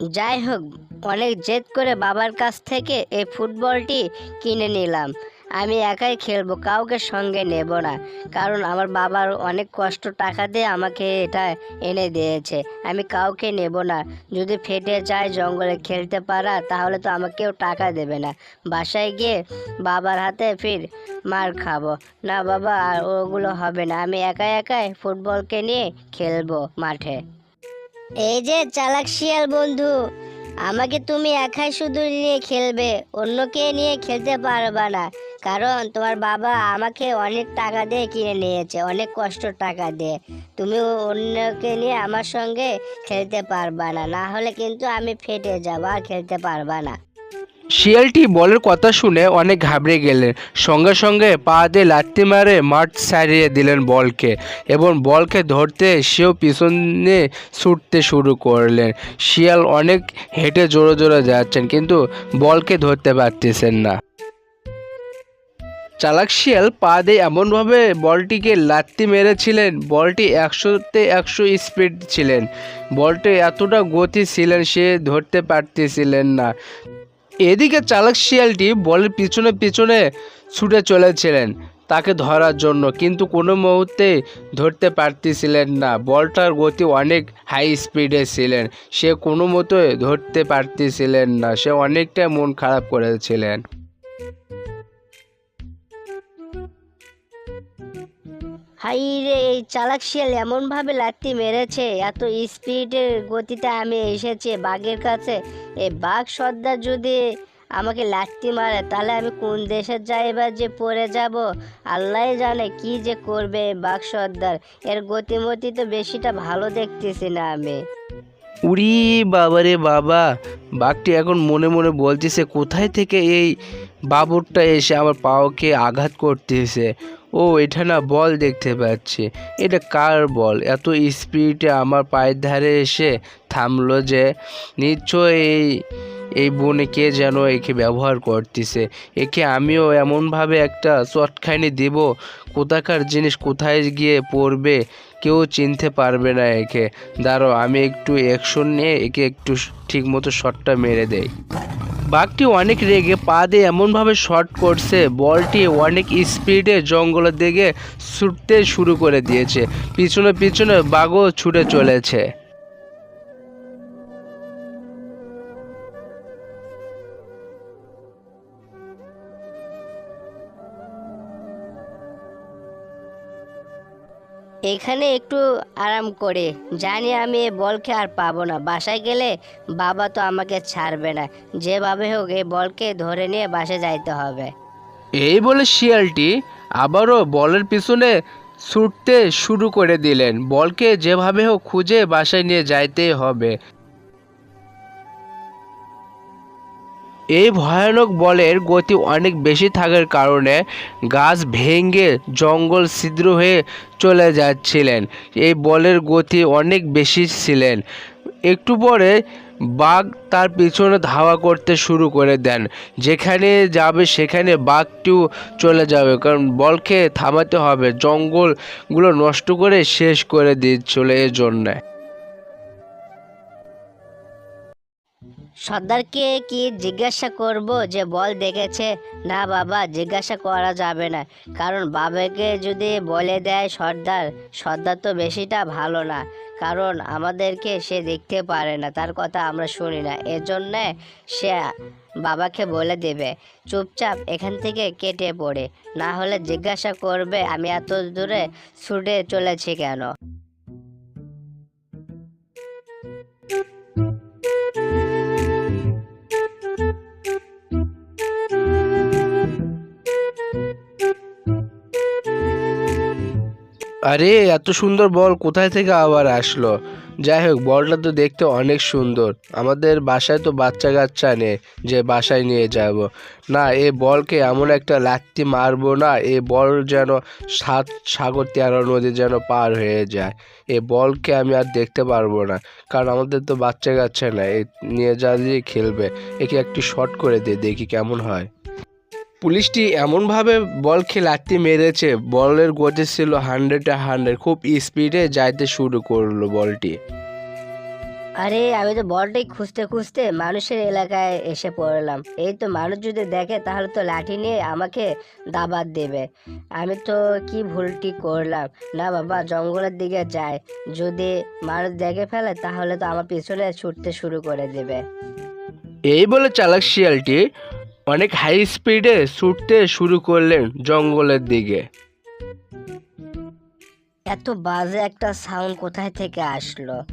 যাই হোক, অনেক জেদ করে বাবার কাছ থেকে এই ফুটবলটি কিনে নিলাম। আমি একাই খেলব, কাউকে সঙ্গে নেব না। কারণ আমার বাবার অনেক কষ্ট টাকা দিয়ে আমাকে এটা এনে দিয়েছে। আমি কাউকে নেব না। যদি ফেটে যায় জঙ্গলে খেলতে পারা, তাহলে তো আমাকেও টাকা দেবে না। বাসায় গিয়ে বাবার হাতে ফির মার খাব। না বাবা, আর ওগুলো হবে না। আমি একাই একাই ফুটবলকে নিয়ে খেলব মাঠে। এই যে চালাক শিয়াল বন্ধু, আমাকে তুমি একাই শুধু নিয়ে খেলবে, অন্যকে নিয়ে খেলতে পারবে না। কারণ তোমার বাবা আমাকে অনেক টাকা দিয়ে কিনে নিয়েছে, অনেক কষ্ট টাকা দিয়ে। তুমি অন্যকে নিয়ে আমার সঙ্গে খেলতে পারবা না না হলে কিন্তু আমি ফেটে যাব আর খেলতে পারবা না। শিয়ালটি বলের কথা শুনে অনেক ঘাবড়ে গেলেন। সঙ্গে সঙ্গে পা দিয়ে লাত্তি মারে মাঠ সারিয়ে দিলেন বলকে এবং বলকে ধরতে সেও পিছনে ছুটতে শুরু করলেন। শিয়াল অনেক হেঁটে জোরে জোরে যাচ্ছেন, কিন্তু বলকে ধরতে পারতেছেন না। চালাক শিয়াল পা দিয়ে এমনভাবে বলটিকে লাত্তি মেরেছিলেন, বলটি একশোতে একশো স্পিড ছিলেন। বলটি এতটা গতি ছিলেন সে ধরতে পারতেছিলেন না। এদিকে চালক শিয়ালটি বলের পিছনে পিছনে ছুটে চলেছিলেন তাকে ধরার জন্য, কিন্তু কোনো মুহূর্তে ধরতে পারতেছিলেন না। বলটার গতি অনেক হাই স্পিডে ছিলেন। সে কোনো মতো ধরতে পারতেছিলেন না। সে অনেকটা মন খারাপ করেছিলেন। হাই রে, এই চালাক শিয়াল এমনভাবে লাত্তি মেরেছে, এত স্পিডের গতিতে আমি এসেছি বাঘের কাছে। এই বাঘ সর্দার যদি আমাকে লাত্তি মারে, তাহলে আমি কোন দেশের যাইবার যে পড়ে যাব? আল্লাহ জানে কি যে করবে বাঘ সর্দার। এর গতিমতি তো বেশিটা ভালো দেখতেছি না আমি। উরি বাবারে বাবা, বাঘটি এখন মনে মনে বলতেছে, কোথায় থেকে এই বাবরটা এসে আমার পাওকে আঘাত করতেছে? ও, এটা না বল দেখতে পাচ্ছি। এটা কার বল? এত স্পিডে আমার পায়ের ধারে এসে থামলো যে নিশ্চয় এই এই বনে কে যেন একে ব্যবহার করতেছে। একে আমিও এমনভাবে একটা চটখানি দেব, কোথাকার জিনিস কোথায় গিয়ে পড়বে কেউ চিনতে পারবে না একে। দাঁড়ো আমি একটু অ্যাকশন নিয়ে একে একটু ঠিক মতো শটটা মেরে দেই। বাঘটি অনেক রেগে পা দিয়ে এমনভাবে শর্ট করছে, বলটি অনেক স্পিডে জঙ্গলের দিকে ছুটতে শুরু করে দিয়েছে। পিছনে পিছনে বাঘও ছুটে চলেছে। এখানে একটু আরাম করে। জানি আমি এ বলকে আর পাবো না। বাসায় গেলে বাবা তো আমাকে ছাড়বে না। যেভাবে হোক এই বলকে ধরে নিয়ে বাসে যাইতে হবে। এই বলে শিয়ালটি আবারও বলের পিছনে ছুটতে শুরু করে দিলেন। বলকে যেভাবে হোক খুঁজে বাসায় নিয়ে যাইতেই হবে। এই ভয়ানক বলের গতি অনেক বেশি থাকার কারণে গাছ ভেঙে জঙ্গল ছিদ্র হয়ে চলে যাচ্ছিলেন। এই বলের গতি অনেক বেশি ছিলেন। একটু পরে বাঘ তার পিছনে ধাওয়া করতে শুরু করে দেন। যেখানে যাবে সেখানে বাঘটিও চলে যাবে। কারণ বলকে থামাতে হবে। জঙ্গলগুলো নষ্ট করে শেষ করে দিচ্ছিল এর জন্যে সর্দারকে কি জিজ্ঞাসা করব যে, বল দেখেছে? না বাবা, জিজ্ঞাসা করা যাবে না। কারণ বাবাকে যদি বলে দেয় সর্দার সর্দার তো বেশিটা ভালো না। কারণ আমাদেরকে সে দেখতে পারে না, তার কথা আমরা শুনি না। এজন্যে সে বাবাকে বলে দেবে, চুপচাপ এখান থেকে কেটে পড়ে। না হলে জিজ্ঞাসা করবে, আমি এত দূরে ছুটে চলেছি কেন? আরে, এত সুন্দর বল কোথায় থেকে আবার আসলো? যাই হোক, বলটা তো দেখতে অনেক সুন্দর। আমাদের বাসায় তো বাচ্চা কাচ্চা নেই, যে বাসায় নিয়ে যাব। না, এ বলকে এমন একটা লাত্তি মারবো না, এ বল যেন সাত সাগর তেরো নদী যেন পার হয়ে যায়। এ বলকে আমি আর দেখতে পারব না, কারণ আমাদের তো বাচ্চা কাচ্চা নেই নিয়ে যা দিয়ে খেলবে। একে একটু শর্ট করে দে, দেখি কেমন হয়। পুলিশটি এমনভাবে বলকে লাত্তি মেরেছে বলের গতি ছিল হান্ড্রেডে হান্ড্রেড খুব স্পিডে যাইতে শুরু করল বলটি। আরে আমি তো বলটাই খুঁজতে খুঁজতে মানুষের এলাকায় এসে পড়লাম। এই তো মানুষ যদি দেখে তাহলে তো লাঠি নিয়ে আমাকে দাবাত দেবে। আমি তো কি ভুলটি করলাম? না বাবা জঙ্গলের দিকে যায় যদি মানুষ দেখে ফেলে তাহলে তো আমার পিছনে ছুটতে শুরু করে দেবে। এই বলে চালাক শিয়ালটি অনেক হাই স্পিডে ছুটতে শুরু করলেন জঙ্গলের দিকে। এত বাজে একটা সাউন্ড কোথায় থেকে আসলো?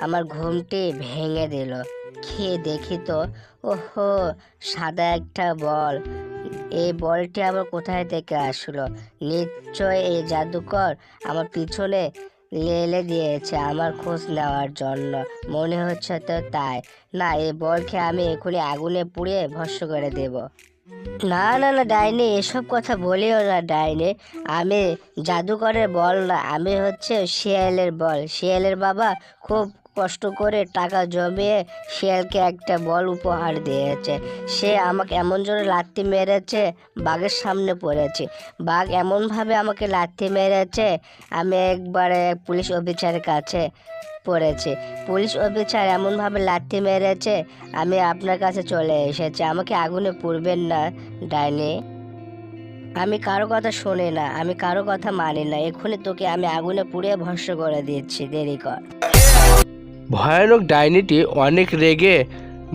আমার ঘুমটি ভেঙে দিল। খেয়ে দেখি তো, ওহো, সাদা একটা বল। এই বলটি আবার কোথায় থেকে আসলো? নিশ্চয় এই জাদুকর আমার পিছনে লেলে দিয়েছে আমার খোঁজ নেওয়ার জন্য। মনে হচ্ছে তো তাই। না, এই বলকে আমি এখনই আগুনে পুড়িয়ে ভস্য করে দেব। না না না, ডাইনি, এসব কথা বলিও না, ডাইনি। আমি জাদুকরের বল না, আমি হচ্ছে শিয়ালের বল। শিয়ালের বাবা খুব কষ্ট করে টাকা জমিয়ে শিয়ালকে একটা বল উপহার দিয়েছে। সে আমাকে এমন জোরে লাত্তি মেরেছে, বাঘের সামনে পড়েছে। বাঘ এমনভাবে আমাকে লাত্তি মেরেছে, আমি একবারে পুলিশ অফিসারের কাছে পড়েছে। পুলিশ অফিসার এমনভাবে লাথি মেরেছে, আমি আপনার কাছে চলে এসেছি। আমাকে আগুনে পুড়বেন না, ডাইনি। আমি কারও কথা শুনি না, আমি কারও কথা মানি না। এক্ষুনি তোকে আমি আগুনে পুড়িয়ে ভস্ম করে দিচ্ছি, দেরি কর। ভয়ানক ডাইনিটি অনেক রেগে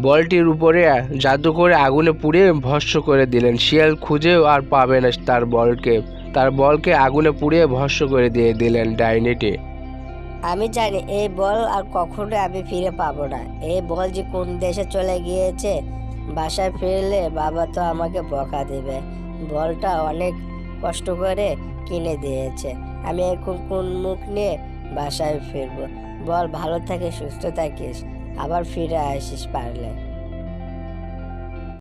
বলটির উপরে জাদু করে আগুনে পুড়িয়ে ভস্ম করে দিলেন। শিয়াল খুঁজেও আর পাবে না তার বলকে। তার বলকে আগুনে পুড়িয়ে ভস্ম করে দিয়ে দিলেন ডাইনিটি। আমি জানি এই বল আর কখনো আমি ফিরে পাবো না। এই বল যে কোন দেশে চলে গিয়েছে, বাসায় ফিরলে বাবা তো আমাকে বকা দেবে। বলটা অনেক কষ্ট করে কিনে দিয়েছে। আমি এখন কোন মুখ নিয়ে বাসায় ফিরবো? বল ভালো থাকিস সুস্থ থাকিস আবার ফিরে আসিস পারলে।